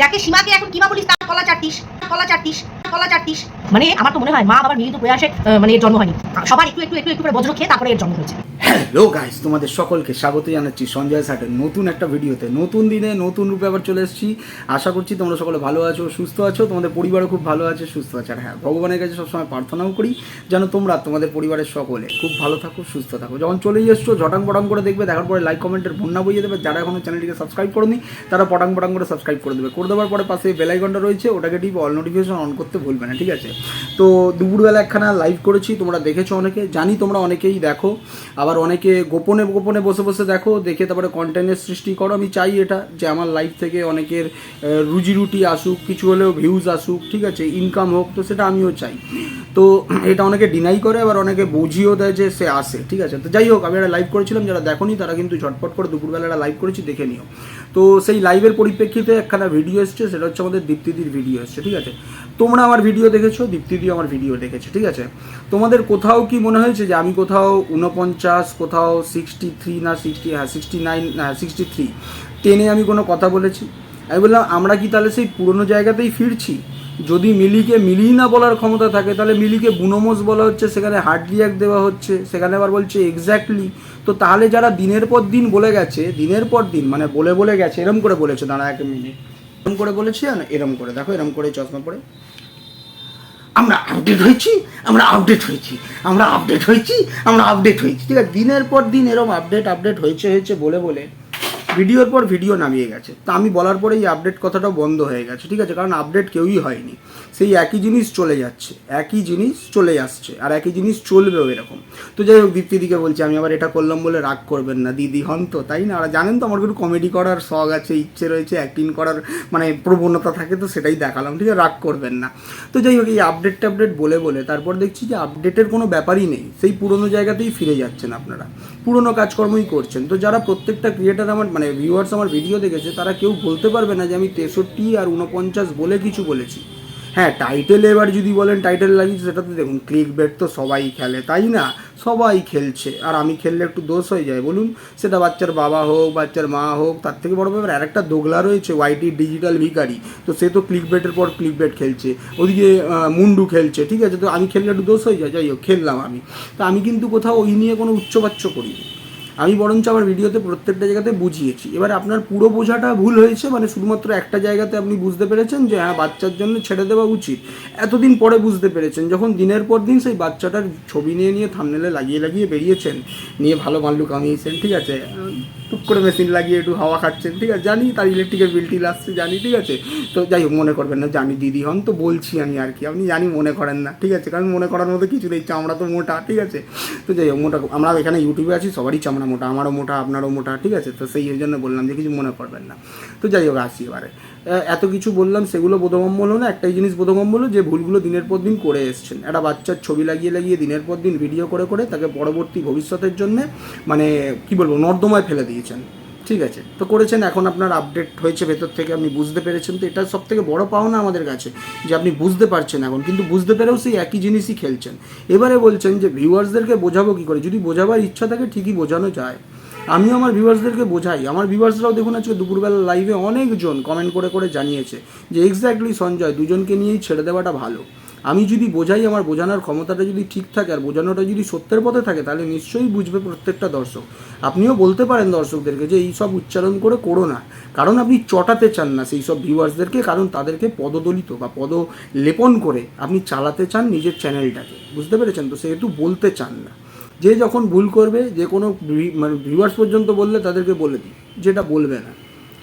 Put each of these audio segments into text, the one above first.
যাকে সীমাকে এখন কিমা বলিস, তার কলা চারটিস কলা চারটিস কলা চারটিস মানে আমার তো মনে হয় মা বাবার মিলিত প্রয়াসে মানে এর জন্ম হয়নি। সবার একটু একটু একটু একটু করে বজ্র খেয়ে তারপরে এর জন্ম হয়েছে। হ্যালো গাইস তোমাদের সকলকে স্বাগত জানাচ্ছি সঞ্জয় সাটের নতুন একটা ভিডিওতে। নতুন দিনে নতুন রূপে আবার চলে এসেছি। আশা করছি তোমরা সকলে ভালো আছো, সুস্থ আছো, তোমাদের পরিবারও খুব ভালো আছে, সুস্থ আছে। আর হ্যাঁ ভগবানের কাছে সবসময় প্রার্থনাও করি যেন তোমরা, তোমাদের পরিবারের সকলে খুব ভালো থাকো, সুস্থ থাকো। যখন চলেই এসছো, ঝটাং পটাং করে দেখবে, দেখার পরে লাইক কমেন্টের বন্যা বইয়ে দেবে। যারা এখনও চ্যানেলটিকে সাবস্ক্রাইব করনি, তারা পটাং পটাং করে সাবস্ক্রাইব করে দেবে। করে দেওয়ার পরে পাশে বেলাইকনটা রয়েছে, ওটাকে টিপ অল নোটিফিকেশন অন করতে ভুলবে না, ঠিক আছে? তো দুপুরবেলা একখানা লাইভ করেছি, তোমরা দেখেছ অনেকে, জানি তোমরা অনেকেই দেখো। আবার অনেকে গোপনে গোপনে বসে বসে দেখো, দেখে তারপরে কন্টেন্টের সৃষ্টি করো। আমি চাই এটা যে আমার লাইভ থেকে অনেকের রুজি রুটি আসুক, কিছু হলেও ভিউজ আসুক, ঠিক আছে ইনকাম হোক, তো সেটা আমিও চাই। তো এটা অনেকে ডিনাই করে, আবার অনেকে বুঝিয়েও দেয় যে সে আসে, ঠিক আছে। তো যাই হোক, আমি একটা লাইভ করেছিলাম, যারা দেখোনি তারা কিন্তু ঝটপট করে দুপুরবেলা একটা লাইভ করেছি, দেখে নিও। তো সেই লাইভের পরিপ্রেক্ষিতে একখানা ভিডিও এসছে, সেটা হচ্ছে আমাদের দীপ্তিদির ভিডিও এসছে, ঠিক আছে। তোমরা আমার ভিডিও দেখেছ দীপ্তিদি আমার ভিডিও দেখেছে, ঠিক আছে? তোমাদের কোথাও কি মনে হয়েছে যে আমি কোথাও উনপঞ্চাশ কোথাও সিক্সটি থ্রি না সিক্সটি হ্যাঁ সিক্সটি নাইন হ্যাঁ সিক্সটি থ্রি টেনে আমি কোনো কথা বলেছি? আমি বললাম, আমরা কি তাহলে সেই পুরনো জায়গাতেই ফিরছি? যদি মিলিকে মিলি না বলার ক্ষমতা থাকে, তাহলে মিলিকে বুনোমোস বলা হচ্ছে, সেখানে হার্ড রিয়াক্ট দেওয়া হচ্ছে, সেখানে আবার বলছে এক্স্যাক্টলি তো তাহলে যারা দিনের পর দিন বলে গেছে, দিনের পর দিন মানে বলে বলে গেছে, এরম করে বলেছে, দাঁড়া এক মিনিট এরম করে বলেছে না এরম করে, দেখো এরম করে চশমা পরে। আমরা আপডেট হয়েছি, আমরা আপডেট হয়েছি, আমরা আপডেট হয়েছি, আমরা আপডেট হয়েছি। ঠিক আছে, দিনের পর দিন এরম আপডেট আপডেট হয়েছে হয়েছে বলে বলে। ভিডিওর পর ভিডিও নামিয়ে গেছে। তা আমি বলার পরে এই আপডেট কথাটাও বন্ধ হয়ে গেছে, ঠিক আছে? কারণ আপডেট কেউই হয়নি। সেই একই জিনিস চলে যাচ্ছে, একই জিনিস চলে আসছে, আর একই জিনিস চলবেও এরকম। তো যাই হোক, দীপ্তিদিকে বলছি, আমি আবার এটা করলাম বলে রাগ করবেন না, দিদি হন তো তাই না? আর জানেন তো, আমার একটু কমেডি করার শখ আছে, ইচ্ছে রয়েছে অ্যাক্টিং করার মানে প্রবণতা থাকে তো সেটাই দেখালাম, ঠিক আছে? রাগ করবেন না। তো যাই হোক, এই আপডেট টাপডেট বলে বলে তারপর দেখছি যে আপডেটের কোনো ব্যাপারই নেই, সেই পুরনো জায়গাতেই ফিরে যাচ্ছেন আপনারা। পুরনো কাজকর্মই করছেন। তো যারা প্রত্যেকটা ক্রিয়েটার আমার মানে ভিউয়ার্স আমার ভিডিও দেখেছে, তারা কেউ বলতে পারবে না যে আমি তেষট্টি আর উনপঞ্চাশ বলে কিছু বলেছি। হ্যাঁ টাইটেল এবার যদি বলেন টাইটেল লাগিয়েছে, সেটা তো দেখুন ক্লিক বেট তো সবাই খেলে, তাই না? সবাই খেলছে, আর আমি খেললে একটু দোষ হয়ে যায়, বলুন। সেটা বাচ্চার বাবা হোক, বাচ্চার মা হোক, তার থেকে বড় ব্যাপার, আরেকটা দোগলা রয়েছে ওয়াইটি ডিজিটাল ভিকারি তো সে তো ক্লিক বেটের পর ক্লিক বেট খেলছে। ওদিকে মুন্ডু খেলছে, ঠিক আছে? তো আমি খেললে একটু দোষ হয়ে যায়, যাই হোক, খেললাম আমি। তো আমি কিন্তু কোথাও ওই নিয়ে কোনো উচ্চবাচ্য করিনি। আমি বরঞ্চ আমার ভিডিওতে প্রত্যেকটা জায়গাতে বুঝিয়েছি। এবার আপনার পুরো বোঝাটা ভুল হয়েছে মানে শুধুমাত্র একটা জায়গাতে আপনি বুঝতে পেরেছেন যে হ্যাঁ বাচ্চার জন্য ছেড়ে দেওয়া উচিত। এতদিন পরে বুঝতে পেরেছেন, যখন দিনের পর দিন সেই বাচ্চাটার ছবি নিয়ে নিয়ে থামনেলে লাগিয়ে লাগিয়ে বেরিয়েছেন, নিয়ে ভালো মাল্লু কামিয়েছেন ঠিক আছে? টুক করে মেশিন লাগিয়ে একটু হাওয়া খাচ্ছেন, ঠিক আছে? জানি তার ইলেকট্রিকের বিল টিল আসছে, জানি, ঠিক আছে? তো যাই হোক, মনে করবেন না, জানি দিদি হন, তো বলছি আমি আর কি। আপনি জানি মনে করেন না, ঠিক আছে? কারণ মনে করার মতো কিছু নেই চামড়া তো মোটা, ঠিক আছে? তো যাই হোক, মোটা, আমরা এখানে ইউটিউবে আছি, সবারই চামড়া মোটা, আমারও মোটা, আপনারও মোটা, ঠিক আছে? তো সেই জন্য বললাম যে কিছু মনে করবেন না। তো যাই হোক, আসি এবারে। এত কিছু বললাম, সেগুলো বোধগম্য হলো না, একটাই জিনিস বোধগম্য হলো যে ভুলগুলো দিনের পর দিন করে এসছেন। একটা বাচ্চার ছবি লাগিয়ে লাগিয়ে দিনের পর দিন ভিডিও করে করে তাকে পরবর্তী ভবিষ্যতের জন্য মানে কি বলব, নর্দমায় ফেলে দিয়েছেন। ঠিক আছে। তো করেছেন, এখন আপনার আপডেট হয়েছে ভেতর থেকে, আপনি বুঝতে পেরেছেন। তো এটা সব থেকে বড় পাওনা আমাদের কাছে, যে আপনি বুঝতে পারছেন এখন। কিন্তু বুঝতে পেরেও সেই একই জিনিসই খেলছেন। এবারে বলছেন যে ভিউয়ার্সদেরকে বোঝাবো কী করে? যদি বোঝাবার ইচ্ছা থাকে, ঠিকই বোঝানো যায়। আমিও আমার ভিউয়ার্সদেরকে বোঝাই। আমার ভিউয়ার্সরাও দেখুন, আজকে দুপুরবেলা লাইভে অনেকজন কমেন্ট করে করে জানিয়েছে যে এক্স্যাক্টলি সঞ্জয়, দুজনকে নিয়েই ছেড়ে দেওয়াটা ভালো। আমি যদি বোঝাই আমার বোঝানোর ক্ষমতাটা যদি ঠিক থাকে আর বোঝানোটা যদি সত্যের পথে থাকে, তাহলে নিশ্চয়ই বুঝবে প্রত্যেকটা দর্শক। আপনিও বলতে পারেন দর্শকদেরকে যে এই সব উচ্চারণ করে করো না। কারণ আপনি চটাতে চান না সেই সব ভিউয়ার্সদেরকে, কারণ তাদেরকে পদদলিত বা পদ লেপন করে আপনি চালাতে চান নিজের চ্যানেলটাকে। বুঝতে পেরেছেন? তো সেহেতু বলতে চান না। যে যখন ভুল করবে, যে কোনো মানে ভিউয়ার্স পর্যন্ত বললে তাদেরকে বলে দিই, যেটা বলবে না।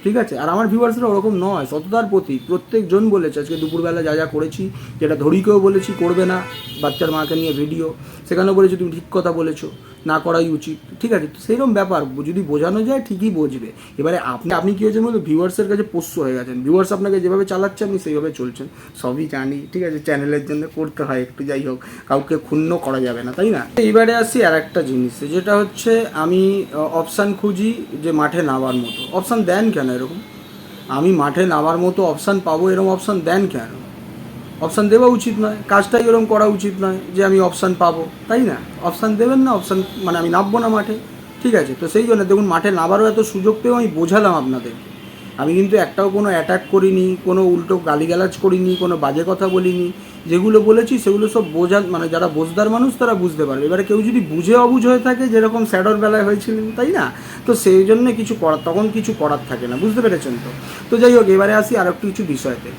ঠিক আছে? আর আমার ভিউয়ার্সরা ওরকম নয়, সততার প্রতি প্রত্যেকজন বলেছে, আজকে দুপুরবেলা যা যা করেছি, যেটা ধরিকেও বলেছি, করবে না বাচ্চার মাকে নিয়ে ভিডিও। সেখানেও বলেছি, তুমি ঠিক কথা বলেছ। না করাই উচিত। ঠিক আছে? তো সেইরকম ব্যাপার, যদি বোঝানো যায় ঠিকই বুঝবে। এবারে আপনি আপনি কী হয়েছেন বলতে ভিউয়ার্সের কাছে পোষ্য হয়ে গেছেন। ভিউয়ার্স আপনাকে যেভাবে চালাচ্ছে, আপনি সেইভাবে চলছেন। সবই জানি, ঠিক আছে? চ্যানেলের জন্য করতে হয়, একটু যাই হোক। কাউকে ক্ষুণ্ণ করা যাবে না, তাই না? এইবারে আসি আর একটা জিনিসে, যেটা হচ্ছে আমি অপশান খুঁজি যে মাঠে নামার মতো। অপশান দেন কেন এরকম? আমি মাঠে নামার মতো অপশান পাবো, এরকম অপশান দেন কেন? অপশান দেওয়া উচিত নয়। কাজটাই এরকম করা উচিত নয় যে আমি অপশান পাবো। তাই না? অপশান দেবেন না অপশান মানে আমি নামবো না মাঠে। ঠিক আছে? তো সেই জন্য দেখুন, মাঠে নামারও এত সুযোগ পেয়েও আমি বোঝালাম আপনাদের আমি কিন্তু একটাও কোনো অ্যাটাক করিনি, কোনো উল্টো গালিগালাজ করিনি, কোনো বাজে কথা বলিনি। যেগুলো বলেছি সেগুলো সব বোঝা মানে যারা বোঝদার মানুষ তারা বুঝতে পারবে। এবারে কেউ যদি বুঝে অবুঝ হয়ে থাকে যেরকম স্যাডর বেলায় হয়েছিলেন, তাই না? তো সেই জন্য কিছু করার তখন কিছু করার থাকে না। বুঝতে পেরেছেন তো? তো যাই হোক, এবারে আসি আর একটু কিছু বিষয়তে।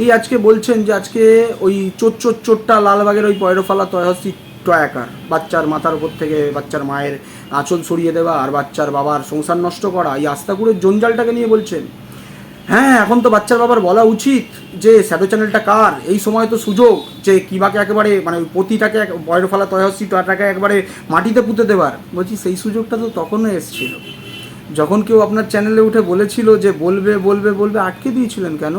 এই আজকে বলছেন যে আজকে ওই চোর চোর চোরটা লালবাগের ওই পয়রফালা তয়হসি টয়াকার, বাচ্চার মাথার উপর থেকে বাচ্চার মায়ের আঁচল সরিয়ে দেওয়া আর বাচ্চার বাবার সংসার নষ্ট করা, এই আস্তাকুড়ের জঞ্জালটাকে নিয়ে বলছেন। হ্যাঁ এখন তো বাচ্চার বাবার বলা উচিত যে শ্যাডো চ্যানেলটা কার? এই সময় তো সুযোগ যে কিবাকে একেবারে মানে পতিটাকে বয়র ফেলা তয়সি টয়াটাকে একবারে মাটিতে পুঁতে দেবার। বলছি, সেই সুযোগটা তো তখনও এসছিল। যখন কেউ আপনার চ্যানেলে উঠে বলেছিল যে বলবে বলবে বলবে, আটকে দিয়েছিলেন কেন?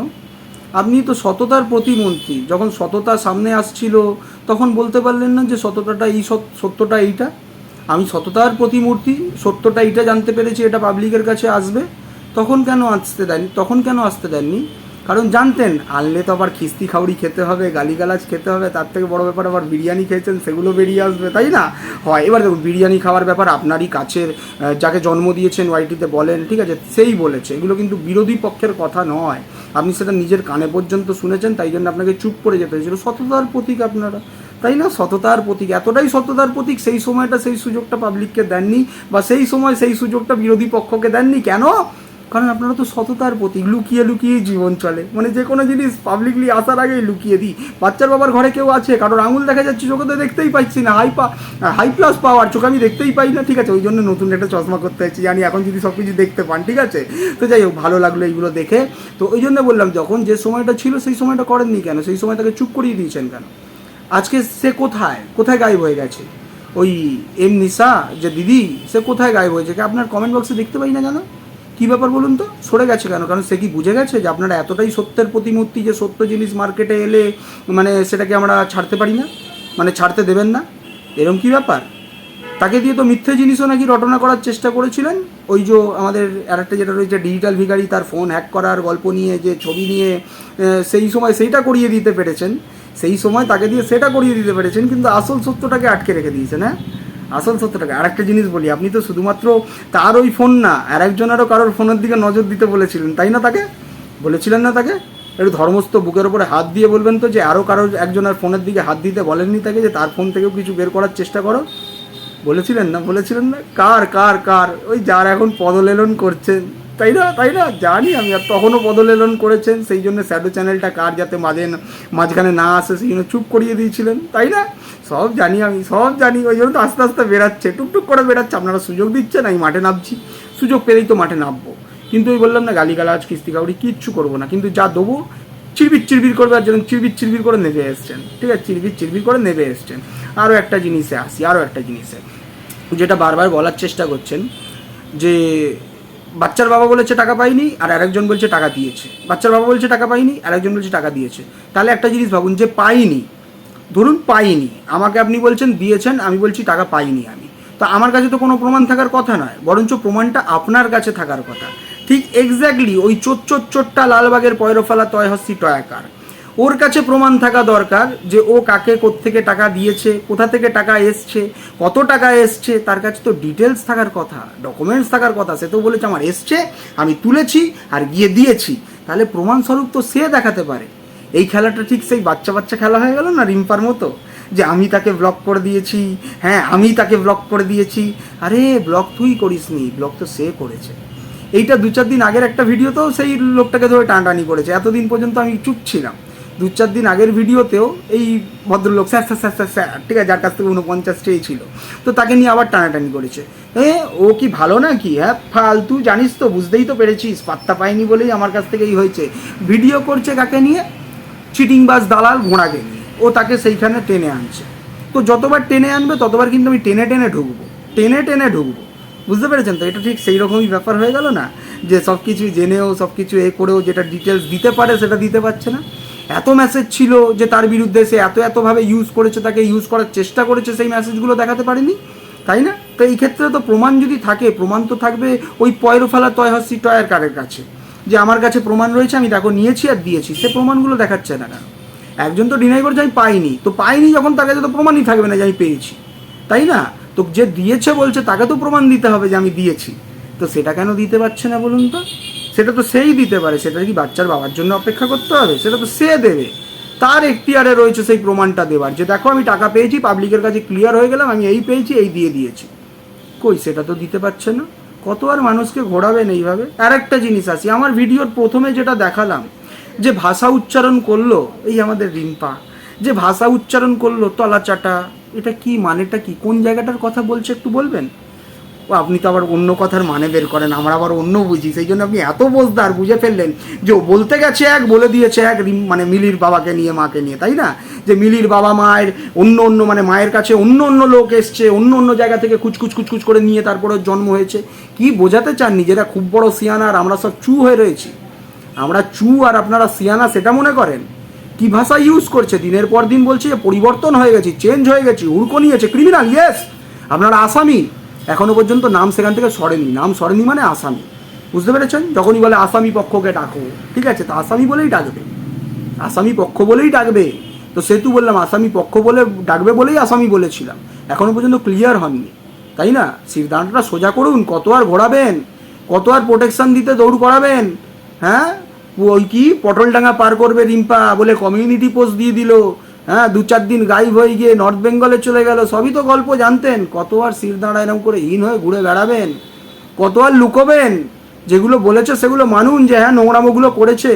আপনি তো সততার প্রতিমন্ত্রী। যখন সততা সামনে আসছিল, তখন বলতে পারলেন না যে সততাটা এই সত্যটা এইটা। আমি সততার প্রতিমূর্তি, সত্যটা এইটা জানতে পেরেছি, এটা পাবলিকের কাছে আসবে। তখন কেন আসতে দেননি তখন কেন আসতে দেননি? কারণ জানতেন, আনলে তো আবার খিস্তি খাউড়ি খেতে হবে, গালিগালাজ খেতে হবে, তার থেকে বড় ব্যাপার আবার বিরিয়ানি খেয়েছেন, সেগুলো বেরিয়ে আসবে, তাই না? হয়, এবার দেখুন, বিরিয়ানি খাওয়ার ব্যাপার আপনারই কাছের যাকে জন্ম দিয়েছেন ওয়াইটিতে বলেন, ঠিক আছে, সেই বলেছে, এগুলো কিন্তু বিরোধী পক্ষের কথা নয়, আপনি সেটা নিজের কানে পর্যন্ত শুনেছেন, তাই জন্য আপনাকে চুপ করে যেতে হয়েছিল, সততার প্রতীক আপনারা, তাই না? সততার প্রতীক, এতটাই সততার প্রতীক, সেই সময়টা সেই সুযোগটা পাবলিককে দেননি, বা সেই সময় সেই সুযোগটা বিরোধী পক্ষকে দেননি, কেন? কারণ আপনারা তো সততার প্রতীক লুকিয়ে লুকিয়ে জীবন চলে। মানে যে কোনো জিনিস পাবলিকলি আসার আগেই লুকিয়ে দিই। বাচ্চার বাবার ঘরে কেউ আছে, কারোর আঙুল দেখা যাচ্ছে, চোখে তো দেখতেই পাচ্ছি না। হাই পা হাই প্লাস পাওয়ার চোখে আমি দেখতেই পাই না, ঠিক আছে? ওই জন্য নতুন একটা চশমা করতে হচ্ছে জানি এখন যদি সব কিছু দেখতে পান, ঠিক আছে? তো যাই হোক, ভালো লাগল এইগুলো দেখে। তো ওই জন্য বললাম, যখন যে সময়টা ছিল, সেই সময়টা করেননি কেন? সেই সময় তাকে চুপ করিয়ে দিয়েছেন কেন? আজকে সে কোথায়? কোথায় গায়েব হয়ে গেছে? ওই এম নিশা, যে দিদি, সে কোথায় গায়েব হয়েছে? আপনার কমেন্ট বক্সে দেখতে পাই না কেন কী ব্যাপার বলুন তো? সরে গেছে কেন? কারণ সে কি বুঝে গেছে যে আপনারা এতটাই সত্যের প্রতিমূর্তি যে সত্য জিনিস মার্কেটে এলে মানে সেটাকে আমরা ছাড়তে পারি না? মানে ছাড়তে দেবেন না? এরম কি ব্যাপার? তাকে দিয়ে তো মিথ্যে জিনিসও নাকি রটনা করার চেষ্টা করেছিলেন? ওই যে আমাদের আরেকটা যেটা রয়েছে ডিজিটাল ভিখারি, তার ফোন হ্যাক করার গল্প নিয়ে, যে ছবি নিয়ে সেই সময় সেইটা করিয়ে দিতে পেরেছেন। সেই সময় তাকে দিয়ে সেটা করিয়ে দিতে পেরেছেন, কিন্তু আসল সত্যটাকে আটকে রেখে দিয়েছেন হ্যাঁ? আসল সত্যটাকে। আর একটা জিনিস বলি, আপনি তো শুধুমাত্র তার ওই ফোন না, আর একজনেরও কারোর ফোনের দিকে নজর দিতে বলেছিলেন, তাই না তাকে? বলেছিলেন না তাকে? একটু ধর্মস্থ বুকের ওপরে হাত দিয়ে বলবেন তো যে আরও কারোর একজনের ফোনের দিকে হাত দিতে বলেননি তাকে, যে তার ফোন থেকেও কিছু বের করার চেষ্টা করো? বলেছিলেন না? বলেছিলেন না? কার কার কার? ওই যার এখন পদলেলন করছেন। তাই না তাই না? জানি আমি, আর তখনও পদলেলন করেছেন, সেই জন্য স্যাডো চ্যানেলটা কার যাতে মাঝে মাঝখানে না আসে, সেই জন্য চুপ করিয়ে দিয়েছিলেন, তাই না? সব জানি আমি, সব জানি, ওই জন্য তো আস্তে আস্তে বেরাচ্ছে টুকটুক করে বেরাচ্ছে আপনারা সুযোগ দিচ্ছেন, আমি মাঠে নামছি, সুযোগ পেলেই তো মাঠে নামবো। কিন্তু ওই বললাম না, গালিগালাজ কিস্তি কাউরি কিচ্ছু করব না, কিন্তু যা দেবো চিরবির চিরবির করবে, আর যেন চিরবির চিরবির করে নেবে এসছেন, ঠিক আছে? চিরবির চিরবির করে নেবে এসছেন। আরও একটা জিনিসে আসি আরও একটা জিনিসে। যেটা বারবার বলার চেষ্টা করছেন, যে বাচ্চার বাবা বলেছে টাকা পাইনি, আর আরেকজন বলছে টাকা দিয়েছে। বাচ্চার বাবা বলছে টাকা পাইনি, আরেকজন বলছে টাকা দিয়েছে। তাহলে একটা জিনিস ভাবুন, যে পাইনি, ধরুন পাইনি, আমাকে আপনি বলছেন, দিয়েছেন, আমি বলছি টাকা পাইনি আমি। তো আমার কাছে তো কোনো প্রমাণ থাকার কথা নয়, বরঞ্চ প্রমাণটা আপনার কাছে থাকার কথা। ঠিক এক্স্যাক্টলি ওই চোর চোর চোটটা লালবাগের পয়রফালা, তয় হস্তি, টয়াকার। ওর কাছে প্রমাণ থাকা দরকার যে ও কাকে থেকে টাকা দিয়েছে, কোথা থেকে টাকা এসছে, কত টাকা এসছে, তার কাছে তো ডিটেলস থাকার কথা ডকুমেন্টস থাকার কথা, সে তো বলেছে আমার এসছে, আমি তুলেছি আর গিয়ে দিয়েছি। তাহলে প্রমাণস্বরূপ তো সে দেখাতে পারে। এই খেলাটা ঠিক সেই বাচ্চা বাচ্চা খেলা হয়ে গেল না রিম্পার মতো? যে আমি তাকে ব্লক করে দিয়েছি হ্যাঁ আমি তাকে ব্লক করে দিয়েছি। আরে ব্লক তুই করিস নি ব্লক তো সে করেছে। এইটা দু চার দিন আগের একটা ভিডিওতেও সেই লোকটাকে ধরে টানটানি করেছে। এতদিন পর্যন্ত আমি চুপ ছিলাম। দু চার দিন আগের ভিডিওতেও এই ভদ্রলোক sir sir sir sir sir, ঠিক আছে, যার কাছ থেকে উনপঞ্চাশটাই ছিল। তো তাকে নিয়ে আবার টানাটানি করেছে। এ, ও কি ভালো না কি হ্যাঁ ফালতু জানিস তো, বুঝতেই তো পেরেছিস, পাত্তা পাইনি বলেই আমার কাছ থেকে থেকেই হয়েছে। ভিডিও করছে কাকে নিয়ে? চিটিংবাজ দালাল ঘোড়াকে নিয়ে। ও তাকে সেইখানে টেনে আনছে। তো যতবার টেনে আনবে, ততবার কিন্তু আমি টেনে টেনে ঢুকবো। টেনে টেনে ঢুকবো। বুঝতে পেরেছেন তো? এটা ঠিক সেই রকমই ব্যাপার হয়ে গেল না? যে সব কিছু জেনেও সব কিছু এ করেও যেটা ডিটেলস দিতে পারে, সেটা দিতে পারছে না। এত মেসেজ ছিল যে তার বিরুদ্ধে সে এত এতভাবে ইউজ করেছে, তাকে ইউজ করার চেষ্টা করেছে, সেই মেসেজগুলো দেখাতে পারেনি? তাই না? তো এই ক্ষেত্রে তো প্রমাণ যদি থাকে, প্রমাণ তো থাকবে ওই পয়রফালা তয়হসি টয়ের কারের কাছে। যে আমার কাছে প্রমাণ রয়েছে, আমি তাকে নিয়েছি আর দিয়েছি, সে প্রমাণগুলো দেখাচ্ছে না কেন? একজন তো ডিনাই করছে, আমি পাইনি। তো পাইনি যখন তার কাছে তো প্রমাণই থাকবে না যে আমি পেয়েছি। তাই না? তো যে দিয়েছে বলছে, তাকে তো প্রমাণ দিতে হবে যে আমি দিয়েছি। তো সেটা কেন দিতে পারছে না বলুন তো? সেটা তো সেই দিতে পারে, সেটা কি বাচ্চার বাবার জন্য অপেক্ষা করতে হবে? সেটা তো সে দেবে। তার এখতিয়ারে রয়েছে সেই প্রমাণটা দেওয়ার যে দেখো আমি টাকা পেয়েছি পাবলিকের কাছে ক্লিয়ার হয়ে গেলাম, আমি এই পেয়েছি, এই দিয়ে দিয়েছি। কই, সেটা তো দিতে পারছে না। কত আর মানুষকে ঘোরাবেন এইভাবে? আর একটা জিনিস আছে আমার ভিডিওর প্রথমে যেটা দেখালাম, যে ভাষা উচ্চারণ করল, এই আমাদের রিম্পা, যে ভাষা উচ্চারণ করল তলাচাটা, এটা কি মানেটা কি? কোন জায়গাটার কথা বলছে একটু বলবেন? ও, আপনি তো আবার অন্য কথার মানে বের করেন, আমরা আবার অন্য বুঝি। সেই জন্য আপনি এত বোঝদার বুঝে ফেললেন যে বলতে গেছে এক, বলে দিয়েছে এক মানে মিলির বাবাকে নিয়ে, মাকে নিয়ে, তাই না? যে মিলির বাবা মায়ের অন্য অন্য মানে মায়ের কাছে অন্য অন্য লোক এসছে, অন্য অন্য জায়গা থেকে কুচকুচ কুচকুচ করে নিয়ে তারপরে জন্ম হয়েছে। কি বোঝাতে চান নিজেরা? খুব বড় সিয়ানা আর আমরা সব চু হয়ে রয়েছি। আমরা চু আর আপনারা সিয়ানা, সেটা মনে করেন? কি ভাষা ইউজ করছে? দিনের পর দিন বলছে যে পরিবর্তন হয়ে গেছে চেঞ্জ হয়ে গেছে, উড়কো নিয়েছে ক্রিমিনাল ইয়েস আপনারা আসামি এখনও পর্যন্ত নাম সেখান থেকে সরেনি। নাম সরেনি মানে আসামি। বুঝতে পেরেছেন? যখনই বলে আসামি পক্ষকে ডাকো, ঠিক আছে? তো আসামি বলেই ডাকবে। আসামি পক্ষ বলেই ডাকবে। তো সেতু বললাম, আসামি পক্ষ বলে ডাকবে বলেই আসামি বলেছিলাম। এখনও পর্যন্ত ক্লিয়ার হননি। তাই না? সিদ্ধান্তটা সোজা করুন, কত আর ঘোরাবেন? কত আর প্রোটেকশান দিতে দৌড় করাবেন? হ্যাঁ? ওই কি? পটলডাঙ্গা পার করবে রিম্পা বলে কমিউনিটি পোস্ট দিয়ে দিল। হ্যাঁ দু চার দিন গাইব হয়ে গিয়ে নর্থ বেঙ্গলে চলে গেল, সবই তো গল্প জানতেন। কত আর সির দাঁড়া এরকম করে হীন হয়ে ঘুরে বেড়াবেন কত আর লুকোবেন, যেগুলো বলেছে সেগুলো মানুন যে হ্যাঁ নোংরামোগুলো করেছে।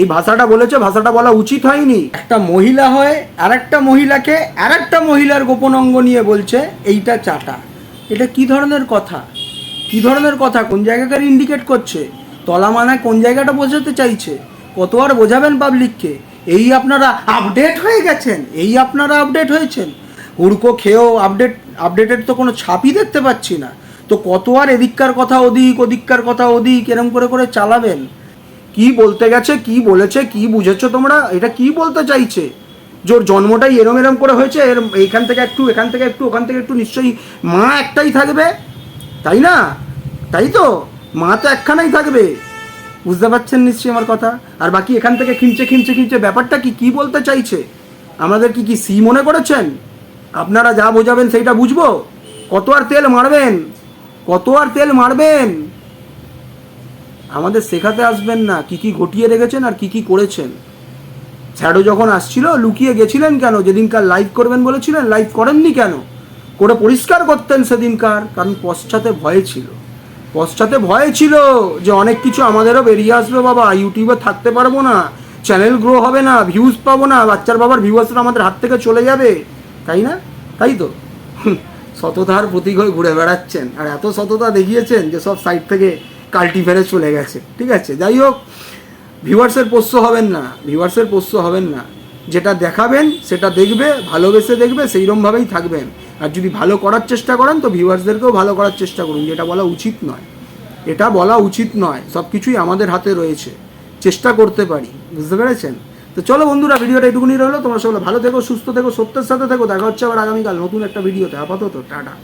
এই ভাষাটা বলেছে, ভাষাটা বলা উচিত হয়নি। একটা মহিলা হয়ে আর একটা মহিলাকে আর একটা মহিলার গোপন অঙ্গ নিয়ে বলছে, এইটা চাটা। এটা কি ধরনের কথা? কি ধরনের কথা? কোন জায়গাকার ইন্ডিকেট করছে? তলা মানায় কোন জায়গাটা বোঝাতে চাইছে? কত আর বোঝাবেন পাবলিককে এই আপনারা আপডেট হয়ে গেছেন, এই আপনারা আপডেট হয়েছেন। হুড়কো খেয়েও আপডেট আপডেটের তো কোনো ছাপই দেখতে পাচ্ছি না। তো কত আর এদিককার কথা ওদিক, ওদিককার কথা ওদিক, এরম করে করে চালাবেন। কি বলতে গেছে, কি বলেছে, কি বুঝেছ তোমরা? এটা কি বলতে চাইছে? ওর জন্মটাই এরম এরম করে হয়েছে, এর এইখান থেকে একটু, এখান থেকে একটু, ওখান থেকে একটু নিশ্চয়ই মা একটাই থাকবে? তাই না? তাই তো? মা তো একখানাই থাকবে। বুঝতে পারছেন নিশ্চয়ই আমার কথা? আর বাকি এখান থেকে খিমচে খিমচে খিমচে ব্যাপারটা কি? কি বলতে চাইছে? আমাদের কি কি সি মনে করেছেন? আপনারা যা বোঝাবেন সেইটা বুঝব? কত আর তেল মারবেন? কত আর তেল মারবেন? আমাদের শেখাতে আসবেন না কি কি ঘটিয়ে রেখেছেন আর কি কি করেছেন। শ্যাডো যখন আসছিল, লুকিয়ে গেছিলেন কেন? যেদিনকার লাইভ করবেন বলেছিলেন লাইভ করেননি কেন? করে পরিষ্কার করতেন সেদিনকার, কারণ পশ্চাতে ভয় ছিল। পশ্চাতে ভয় ছিল যে অনেক কিছু আমাদেরও বেরিয়ে আসবে বাবা, ইউটিউবে থাকতে পারব না, চ্যানেল গ্রো হবে না ভিউজ পাবো না, বাচ্চার বাবার ভিউয়ার্সরা আমাদের হাত থেকে চলে যাবে। তাই না? তাই তো? সততার প্রতীক হয়ে ঘুরে বেড়াচ্ছেন। আর এত সততা দেখিয়েছেন যে সব সাইড থেকে কাল্টি ফেরে চলে গেছে। ঠিক আছে, যাই হোক ভিউয়ার্সের পোষ্য হবেন না ভিউয়ার্সের পোষ্য হবেন না। যেটা দেখাবেন, সেটা দেখবে, ভালোবেসে দেখবে সেইরমভাবেই থাকবেন। আর যদি ভালো করার চেষ্টা করেন, তো ভিউয়ার্সদেরকেও ভালো করার চেষ্টা করুন যেটা বলা উচিত নয়। এটা বলা উচিত নয় সব কিছুই আমাদের হাতে রয়েছে। চেষ্টা করতে পারি, বুঝতে পেরেছেন? তো চলো বন্ধুরা, ভিডিওটা এটুকুনি রইল। তোমরা সকলে ভালো থেকো, সুস্থ থেকো, সত্যের সাথে থেকো। দেখা হচ্ছে আবার আগামীকাল নতুন একটা ভিডিওতে। আপাতত, টাটা।